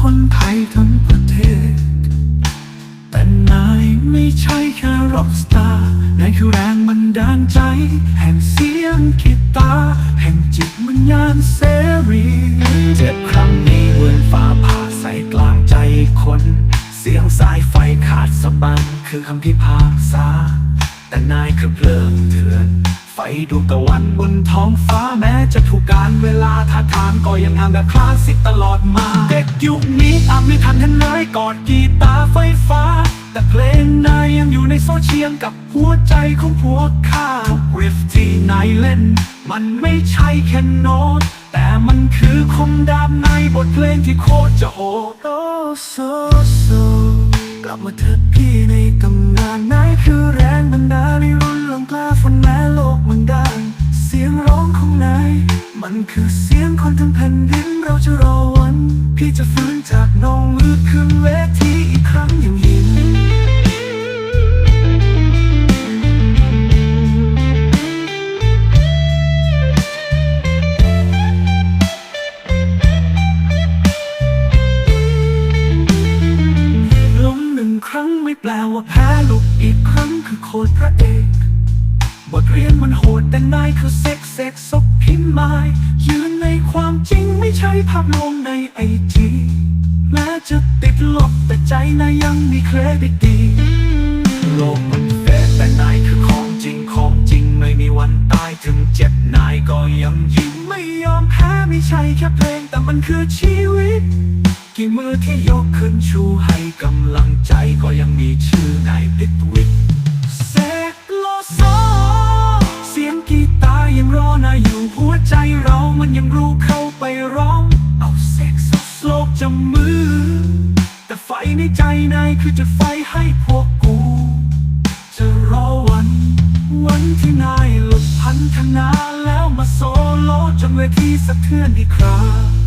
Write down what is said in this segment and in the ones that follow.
คนไทยทั้งประเทศ แต่นายไม่ใช่แค่ร็อกสตาร์นายคือแรงบันดาลใจ แห่งเสียงกีตาร์แห่งจิตวิญญาณเสรีเจ็บครั้งนี้เวือนฟ้าผ่าใส่กลางใจคน เสียงสายไฟขาดสะบันคือคำพิพากษา แต่นายคือเพลิงเถื่อน ไฟดวงตะวันบนท้องฟ้าแม้จะถูกการเวลาท่าทางก็ยังงามแบบคลาสสิกตลอดมา เด็กยุคนี้ตามไม่ทันทันนายกอดกีตาร์ไฟฟ้า แต่เพลงนายยังอยู่ในโซเชียลกับหัวใจของพวกข้าทุกริฟที่นายเล่น มันไม่ใช่แค่โน้ตแต่มันคือคมดาบในบทเพลงที่โคตรจะโหดโอ้โซโซกลับมาเถิดพี่ในตำนานนายคือแรงบันดาลในรุ่น กล้าฝนแม้โลกมันดังเสียงร้องของนายมันคือเสียงคนทั้งแผ่นดินเราจะรอวัน พี่จะฟื้นจากนองลืดขึ้นเวทีอีกครั้งอย่างหินล้มหนึ่งครั้งไม่แปลว่าแพ้ลุกอีกครั้งคือโคตรพระเอก บทเรียนมันโหดแต่นายคือเซ็กเซ็กซกพิมพ์ไม้ยืนในความจริงไม่ใช่ภาพลวงในไอจีแม้จะติดลบแต่ใจนายยังมีเครดิตดีโลกมันแฟร์แต่นายคือของจริงของจริงไม่มีวันตายถึงเจ็บนายก็ยังยิ้มไม่ยอมแพ้ไม่ใช่แค่เพลงแต่มันคือชีวิตกี่มือที่ยกขึ้นชูให้กำลังใจก็ยังมีชื่อนายปิดวิกเซ็กโลโซ ใจเรามันยังรู้เข้าไปร้อง เอาเซ็กโลกจำมือ แต่ไฟในใจนายคือจุดไฟให้พวกกู จะรอวัน วันที่นายหลุดพันธนาแล้วมาโซโลจนเวทีสะเทือนอีกครับ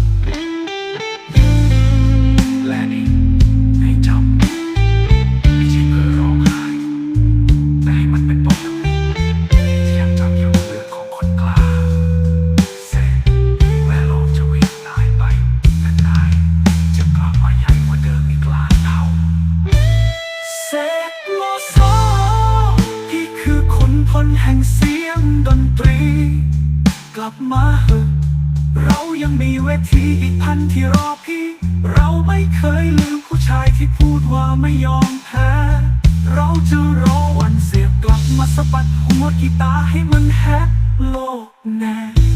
พลแห่งเสียงดนตรี กลับมาเหอะเรายังมีเวทีอีกพันที่รอพี่ เราไม่เคยลืมผู้ชายที่พูดว่าไม่ยอมแพ้ เราจะรอวันเสียบกลับมาสะบัดหัวกีตาร์ให้มันแฮกโลกแน่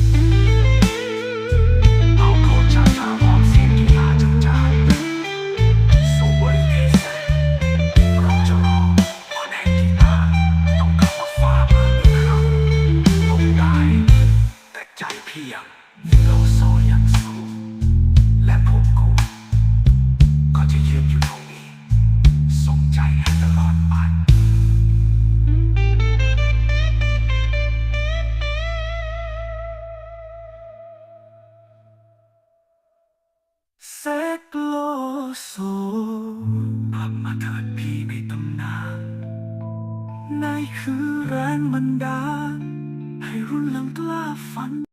โซกลับมาเถิดพี่ในตำนานนายคือแรงบันดาลให้รุ่นหลังกล้าฝัน